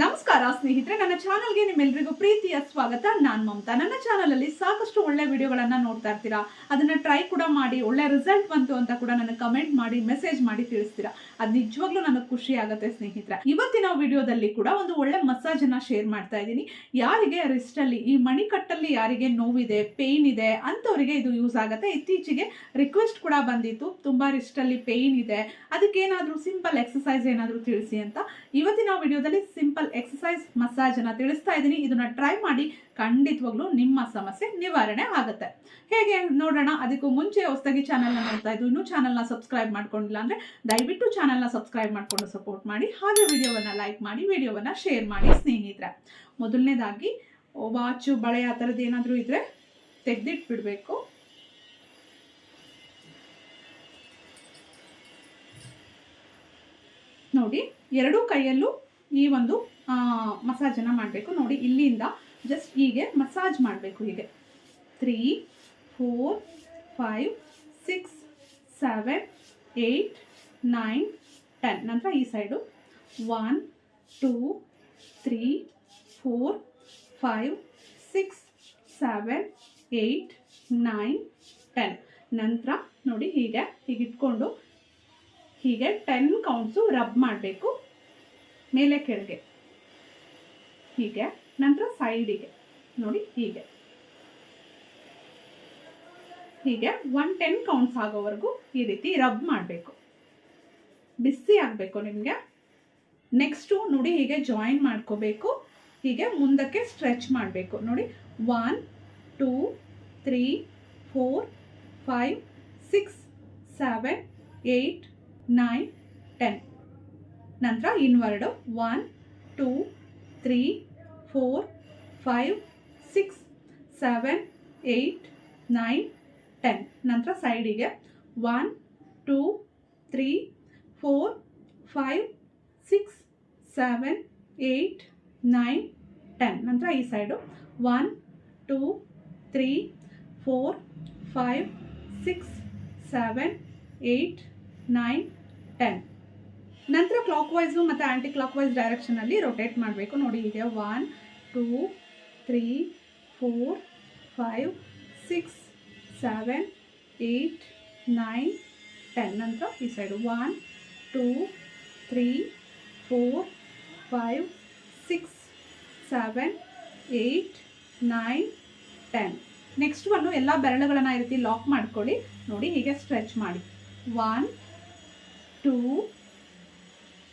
ನಮಸ್ಕಾರ, ಸ್ನೇಹಿತರೆ. ನನ್ನ ಚಾನಲ್ಗೆ ನಿಮ್ಮೆಲ್ಲರಿಗೂ ಪ್ರೀತಿಯ ಸ್ವಾಗತ. ನಾನ್ ಮಮತಾ. ನನ್ನ ಚಾನಲ್ ಅಲ್ಲಿ ಸಾಕಷ್ಟು ಒಳ್ಳೆ ವಿಡಿಯೋಗಳನ್ನ ನೋಡ್ತಾ ಇರ್ತೀರಾ? ಅದನ್ನ ಟ್ರೈ ಕೂಡ ಮಾಡಿ, ಒಳ್ಳೆ ರಿಸಲ್ಟ್ ಬಂತು ಅಂತ ಕೂಡ ನನಗೆ ಕಮೆಂಟ್ ಮಾಡಿ ಮೆಸೇಜ್ ಮಾಡಿ ತಿಳಿಸ್ತೀರಾ? ಅದ್ ನಿಜವಾಗ್ಲೂ ನನಗೆ ಖುಷಿ ಆಗುತ್ತೆ, ಸ್ನೇಹಿತರೆ. ಇವತ್ತಿನ ವಿಡಿಯೋದಲ್ಲಿ ಕೂಡ ಒಂದು ಒಳ್ಳೆ ಮಸಾಜ್ ಅನ್ನ ಶೇರ್ ಮಾಡ್ತಾ ಇದ್ದೀನಿ. ಯಾರಿಗೆ ರಿಸ್ಟ್ ಅಲ್ಲಿ ಈ ಮಣಿಕಟ್ಟಲ್ಲಿ ಯಾರಿಗೆ ನೋವಿದೆ ಪೇಯ್ನ್ ಇದೆ ಅಂತವರಿಗೆ ಇದು ಯೂಸ್ ಆಗುತ್ತೆ. ಇತ್ತೀಚೆಗೆ ರಿಕ್ವೆಸ್ಟ್ ಕೂಡ ಬಂದಿತ್ತು. ತುಂಬಾ ರಿಸ್ಟ್ ಅಲ್ಲಿ ಪೇಯ್ನ್ ಇದೆ. ಅದಕ್ಕೇನಾದ್ರೂ ಸಿಂಪಲ್ ಎಕ್ಸಸೈಸ್ ಏನಾದರೂ ತಿಳಿಸಿ ಅಂತ. ಇವತ್ತಿನ ವಿಡಿಯೋದಲ್ಲಿ ಸಿಂಪಲ್ ಎಕ್ಸಸೈಸ್ ಮಸಾಜ್ ಅನ್ನ ತಿಳಿಸ್ತಾ ಇದ್ದೀನಿ. ಇದನ್ನ ಟ್ರೈ ಮಾಡಿ ಖಂಡಿತವಾಗ್ಲೂ ನಿಮ್ಮ ಸಮಸ್ಯೆ ನಿವಾರಣೆ ಆಗುತ್ತೆ. ಹೇಗೆ ನೋಡೋಣ? ಅದಕ್ಕೂ ಮುಂಚೆ ಹೊಸದಾಗಿ ಚಾನಲ್ನ ನೋಡ್ತಾ ಇದ್ದು ಇನ್ನೂ ಚಾನಲ್ನ ಸಬ್ಸ್ಕ್ರೈಬ್ ಮಾಡ್ಕೊಂಡಿಲ್ಲ ಅಂದ್ರೆ ದಯವಿಟ್ಟು ಚಾನಲ್ನ ಸಬ್ಸ್ಕ್ರೈಬ್ ಮಾಡ್ಕೊಂಡು ಸಪೋರ್ಟ್ ಮಾಡಿ. ಹಾಗೆ ವಿಡಿಯೋವನ್ನ ಲೈಕ್ ಮಾಡಿ ವಿಡಿಯೋವನ್ನ ಶೇರ್ ಮಾಡಿ ಸ್ನೇಹಿತರೆ. ಮೊದಲನೇದಾಗಿ ವಾಚು ಬಳೆ, ಆ ಥರದ್ದು ಏನಾದರೂ ಇದ್ರೆ ತೆಗೆದಿಟ್ಬಿಡ್ಬೇಕು. ನೋಡಿ, ಎರಡೂ ಕೈಯಲ್ಲೂ ಈ ಒಂದು ಮಸಾಜನ್ನು ಮಾಡಬೇಕು. ನೋಡಿ, ಇಲ್ಲಿಂದ ಜಸ್ಟ್ ಹೀಗೆ ಮಸಾಜ್ ಮಾಡಬೇಕು ಹೀಗೆ. Three four five six seven eight nine ten ನಂತರ ಈ side one two three four five six seven eight nine ten ನಂತರ ನೋಡಿ, ಹೀಗೆ ಹೀಗೆ ಇಟ್ಕೊಂಡು ಹೀಗೆ ಟೆನ್ ಕೌಂಟ್ಸು ರಬ್ ಮಾಡಬೇಕು. ಮೇಲೆ ಕೆಳಗೆ. ಹೀಗೆ, ನಂತರ ಸೈಡಿಗೆ ನೋಡಿ, ಹೀಗೆ. ಹೀಗೆ ಒನ್ ಟೆನ್ ಕೌಂಟ್ಸ್ ಆಗೋವರೆಗೂ ಈ ರೀತಿ ರಬ್ ಮಾಡಬೇಕು. ಬಿಸಿ ಆಗಬೇಕು ನಿಮಗೆ. ನೆಕ್ಸ್ಟು ನೋಡಿ, ಹೀಗೆ ಜಾಯಿನ್ ಮಾಡ್ಕೋಬೇಕು. ಹೀಗೆ ಮುಂದಕ್ಕೆ ಸ್ಟ್ರೆಚ್ ಮಾಡಬೇಕು. ನೋಡಿ one two three four five six seven eight nine ten ನಂತರ inward one two three four five six seven eight nine ten ನಂತರ ಸೈಡಿಗೆ one two three four five six seven eight nine ten ನಂತರ ಈ side one two three four five six seven eight nine ten ನಂತರ clockwise ಮತ್ತು anticlockwise ಡೈರೆಕ್ಷನಲ್ಲಿ rotate ಮಾಡಬೇಕು. ನೋಡಿ ಹೀಗೆ one two three four five six seven eight nine ten ನಂತರ ಈ side one two three four five six seven eight nine ten next ಒಂದು ಎಲ್ಲ ಬೆರಳುಗಳನ್ನು ಈ ರೀತಿ ಲಾಕ್ ಮಾಡ್ಕೊಳ್ಳಿ. ನೋಡಿ ಹೀಗೆ ಸ್ಟ್ರೆಚ್ ಮಾಡಿ. One two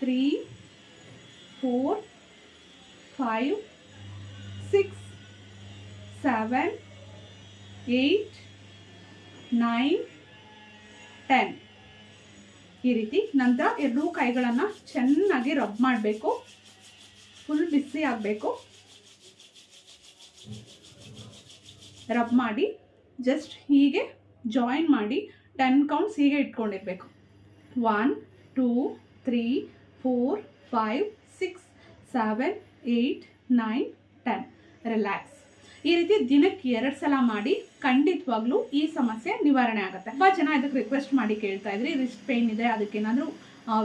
three, four, five, six, seven, eight, nine, ten. ಈ ರೀತಿ ನಂತರ ಎರಡೂ ಕೈಗಳನ್ನು ಚೆನ್ನಾಗಿ ರಬ್ ಮಾಡಬೇಕು. ಫುಲ್ ಬಿಸಿ ಆಗಬೇಕು. ರಬ್ ಮಾಡಿ ಜಸ್ಟ್ ಹೀಗೆ ಜಾಯಿನ್ ಮಾಡಿ ಟೆನ್ ಕೌಂಟ್ಸ್ ಹೀಗೆ ಇಟ್ಕೊಂಡಿರ್ಬೇಕು. One two three four five six seven eight nine ten relax ಈ ರೀತಿ ದಿನಕ್ಕೆ ಎರಡು ಸಲ ಮಾಡಿ ಖಂಡಿತವಾಗ್ಲೂ ಈ ಸಮಸ್ಯೆ ನಿವಾರಣೆ ಆಗುತ್ತೆ. ತುಂಬ ಜನ ಇದಕ್ಕೆ ರಿಕ್ವೆಸ್ಟ್ ಮಾಡಿ ಕೇಳ್ತಾ ಇದ್ರಿ ರಿಸ್ಟ್ ಪೇನ್ ಇದೆ, ಅದಕ್ಕೇನಾದರೂ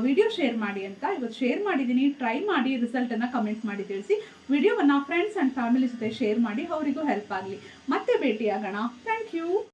ವಿಡಿಯೋ ಶೇರ್ ಮಾಡಿ ಅಂತ ಇವತ್ತು ಶೇರ್ ಮಾಡಿದ್ದೀನಿ. ಟ್ರೈ ಮಾಡಿ ರಿಸಲ್ಟನ್ನು ಕಮೆಂಟ್ ಮಾಡಿ ತಿಳಿಸಿ. ವಿಡಿಯೋವನ್ನು ಫ್ರೆಂಡ್ಸ್ ಆ್ಯಂಡ್ ಫ್ಯಾಮಿಲಿ ಜೊತೆ ಶೇರ್ ಮಾಡಿ, ಅವರಿಗೂ ಹೆಲ್ಪ್ ಆಗಲಿ. ಮತ್ತೆ ಭೇಟಿಯಾಗೋಣ. Thank you